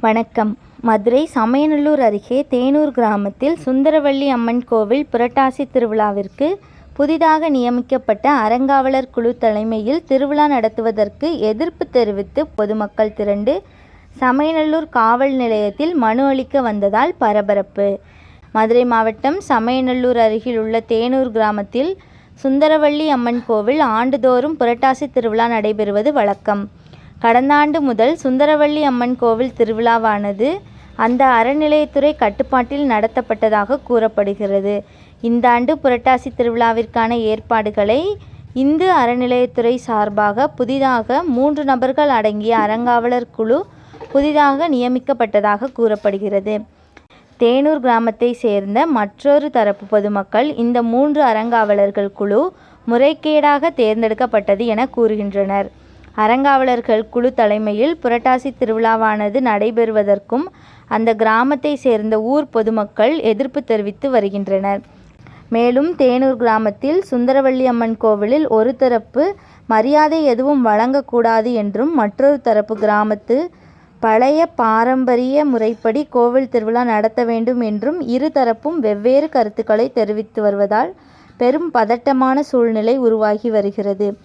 வணக்கம். மதுரை சமயநல்லூர் அருகே தேனூர் கிராமத்தில் சுந்தரவள்ளி அம்மன் கோவில் புரட்டாசி திருவிழாவிற்கு புதிதாக நியமிக்கப்பட்ட அறங்காவலர் குழு தலைமையில் திருவிழா நடத்துவதற்கு எதிர்ப்பு தெரிவித்து பொதுமக்கள் திரண்டு சமயநல்லூர் காவல் நிலையத்தில் மனு அளிக்க வந்ததால் பரபரப்பு. மதுரை மாவட்டம் சமயநல்லூர் அருகில் உள்ள தேனூர் கிராமத்தில் சுந்தரவள்ளி அம்மன் கோவில் ஆண்டுதோறும் புரட்டாசி திருவிழா நடைபெறுவது வழக்கம். கடந்த ஆண்டு முதல் சுந்தரவள்ளி அம்மன் கோவில் திருவிழாவானது அந்த அறநிலையத்துறை கட்டுப்பாட்டில் நடத்தப்பட்டதாக கூறப்படுகிறது. இந்த ஆண்டு புரட்டாசி திருவிழாவிற்கான ஏற்பாடுகளை இந்து அறநிலையத்துறை சார்பாக புதிதாக மூன்று நபர்கள் அடங்கிய அறங்காவலர் குழு புதிதாக நியமிக்கப்பட்டதாக கூறப்படுகிறது. தேனூர் கிராமத்தை சேர்ந்த மற்றொரு தரப்பு பொதுமக்கள் இந்த மூன்று அறங்காவலர்கள் குழு முறைகேடாக தேர்ந்தெடுக்கப்பட்டது என கூறுகின்றனர். அறங்காவலர்கள் குழு தலைமையில் புரட்டாசி திருவிழாவானது நடைபெறுவதற்கும் அந்த கிராமத்தை சேர்ந்த ஊர் பொதுமக்கள் எதிர்ப்பு தெரிவித்து வருகின்றனர். மேலும் தேனூர் கிராமத்தில் சுந்தரவள்ளி அம்மன் கோவிலில் ஒரு தரப்பு மரியாதை எதுவும் வழங்கக்கூடாது என்றும் மற்றொரு தரப்பு கிராமத்து பழைய பாரம்பரிய முறைப்படி கோவில் திருவிழா நடத்த வேண்டும் என்றும் இரு தரப்பும் வெவ்வேறு கருத்துக்களை தெரிவித்து வருவதால் பெரும் பதட்டமான சூழ்நிலை உருவாகி வருகிறது.